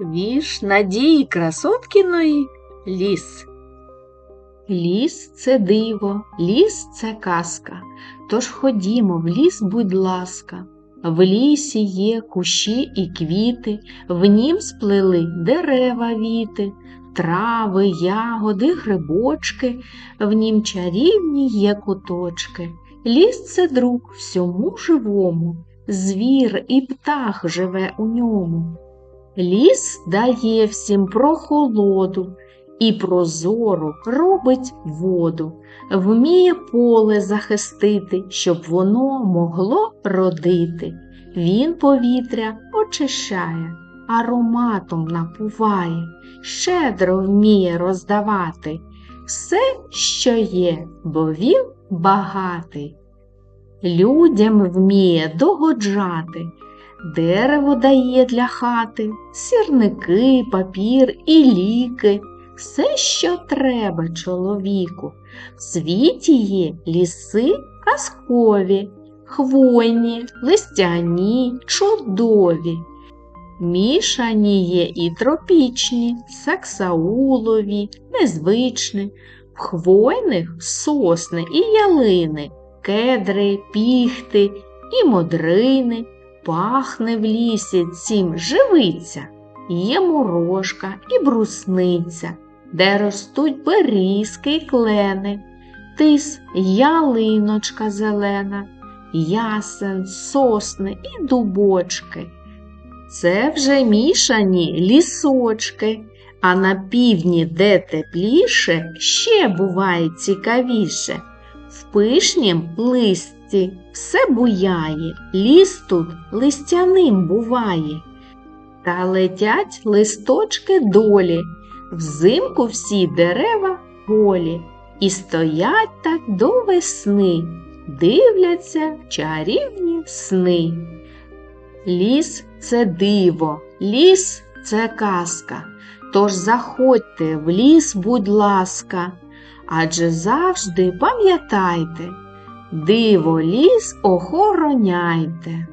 Вірш Надії Красоткіної Ліс. Ліс це диво, ліс це казка. Тож ходімо в ліс, будь ласка. В лісі є кущі і квіти, в нім сплели дерева віти, трави, ягоди, грибочки, в нім чарівні є куточки. Ліс це друг всьому живому, звір і птах живе у ньому. Ліс дає всім прохолоду і прозору робить воду, вміє поле захистити, щоб воно могло родити. Він повітря очищає, ароматом напуває, щедро вміє роздавати все, що є, бо він багатий. Людям вміє догоджати, дерево дає для хати, сірники, папір і ліки, все, що треба чоловіку. В світі є ліси казкові, хвойні, листяні, чудові. Мішані є і тропічні, саксаулові, незвичні, в хвойних сосни і ялини, кедри, піхти і модрини. Пахне в лісі цім живиця, є морожка і брусниця, де ростуть берізки й клени, тис ялиночка зелена, ясен, сосни і дубочки. Це вже мішані лісочки, а на півдні, де тепліше, ще буває цікавіше. В пишнім листі все буяє, ліс тут листяним буває. Та летять листочки долі, взимку всі дерева голі, і стоять так до весни, дивляться чарівні сни. Ліс це диво, ліс це казка. Тож заходьте в ліс, будь ласка, адже завжди пам'ятайте, диво ліс охороняйте.